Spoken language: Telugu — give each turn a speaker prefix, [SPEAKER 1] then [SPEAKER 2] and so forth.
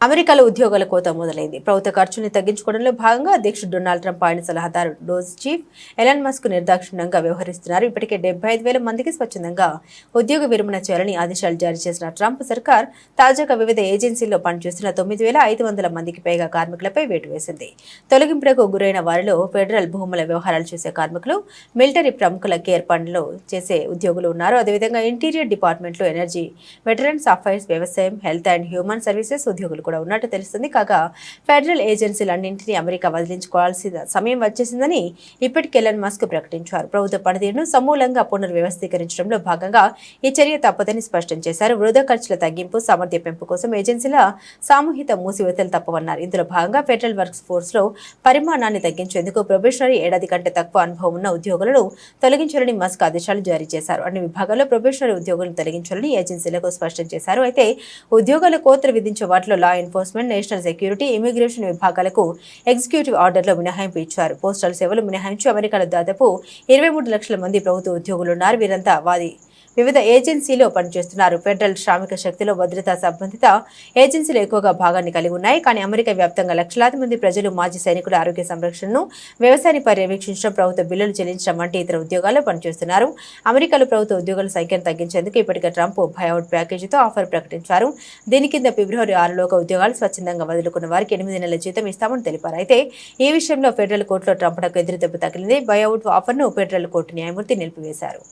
[SPEAKER 1] అమెరికాలో ఉద్యోగాల కోత మొదలైంది. ప్రభుత్వ ఖర్చుని తగ్గించుకోవడంలో భాగంగా అధ్యక్షుడు డొనాల్డ్ ట్రంప్ ఆయన సలహాదారు డోజ్ చీఫ్ ఎలాన్ మస్క్ నిర్దాక్షిణ్యంగా వ్యవహరిస్తున్నారు. ఇప్పటికే డెబ్బై ఐదు వేల మందికి స్వచ్ఛందంగా ఉద్యోగ విరమణ చేయాలని ఆదేశాలు జారీ చేసిన ట్రంప్ సర్కార్ తాజాగా వివిధ ఏజెన్సీల్లో పనిచేస్తున్న తొమ్మిది వేల ఐదు వందల మందికి పైగా కార్మికులపై వేటు వేసింది. తొలగింపులకు గురైన వారిలో ఫెడరల్ భూముల వ్యవహారాలు చేసే కార్మికులు మిలిటరీ ప్రముఖుల కేర్ పనులు చేసే ఉద్యోగులు ఉన్నారు. అదేవిధంగా ఇంటీరియర్ డిపార్ట్మెంట్లో ఎనర్జీ వెటరన్స్ అఫైర్స్ వ్యవసాయం హెల్త్ అండ్ హ్యూమన్ సర్వీసెస్ ఉద్యోగులు కూడా ఉన్నట్టు తెలుస్తుంది. కాగా ఫెడరల్ ఏజెన్సీలన్నింటినీ అమెరికా వదిలించుకోవాల్సిన సమయం వచ్చేసిందని ఇప్పటికే ఎలన్ మస్క్ ప్రకటించారు. ప్రభుత్వ పనితీరును సమూలంగా పునర్వ్యవస్థీకరించడంలో భాగంగా ఈ చర్య తప్పదని స్పష్టం చేశారు. వృధా ఖర్చుల తగ్గింపు సామర్థ్య పెంపు కోసం ఏజెన్సీల సామూహిక మూసివేతలు తప్పవన్నారు. ఇందులో భాగంగా ఫెడరల్ వర్క్స్ ఫోర్స్లో పరిమాణాన్ని తగ్గించేందుకు ప్రొబేషనరీ ఏడాది కంటే తక్కువ అనుభవం ఉన్న ఉద్యోగులను తొలగించాలని మస్క్ ఆదేశాలు జారీ చేశారు. అన్ని విభాగాల్లో ప్రొబేషనరీ ఉద్యోగులను తొలగించాలని ఏజెన్సీలకు స్పష్టం చేశారు. అయితే ఉద్యోగాల కోతలు విధించే వాటిలో law enforcement national security immigration విభాగాలకు ఎగ్జిక్యూటివ్ ఆర్డర్లో మినహాయింపు ఇచ్చారు. పోస్టల్ సేవలు మినహాయించి అమెరికాలో దాదాపు ఇరవై మూడు లక్షల మంది ప్రభుత్వ ఉద్యోగులు ఉన్నారు. వీరంతా వాది వివిధ ఏజెన్సీలో పనిచేస్తున్నారు. ఫెడరల్ శ్రామిక శక్తిలో భద్రతా సంబంధిత ఏజెన్సీలు ఎక్కువగా భాగాన్ని కలిగి ఉన్నాయి. కానీ అమెరికా వ్యాప్తంగా లక్షలాది మంది ప్రజలు మాజీ సైనికుల ఆరోగ్య సంరక్షణను వ్యవసాయాన్ని పర్యవేక్షించడం ప్రభుత్వ బిల్లులు చెల్లించడం వంటి ఇతర ఉద్యోగాల్లో పనిచేస్తున్నారు. అమెరికాలో ప్రభుత్వ ఉద్యోగుల సంఖ్యను తగ్గించేందుకు ఇప్పటికే ట్రంప్ బయౌట్ ప్యాకేజీతో ఆఫర్ ప్రకటించారు. దీని కింద ఫిబ్రవరి ఆరులోగా ఉద్యోగాలు స్వచ్ఛందంగా వదులుకున్న వారికి ఎనిమిది నెలల జీతం ఇస్తామని తెలిపారు. అయితే ఈ విషయంలో ఫెడరల్ కోర్టులో ట్రంప్కు ఎదురుదెబ్బ తగిలింది. బయౌట్ ఆఫర్ను ఫెడరల్ కోర్టు న్యాయమూర్తి నిలిపివేశారు.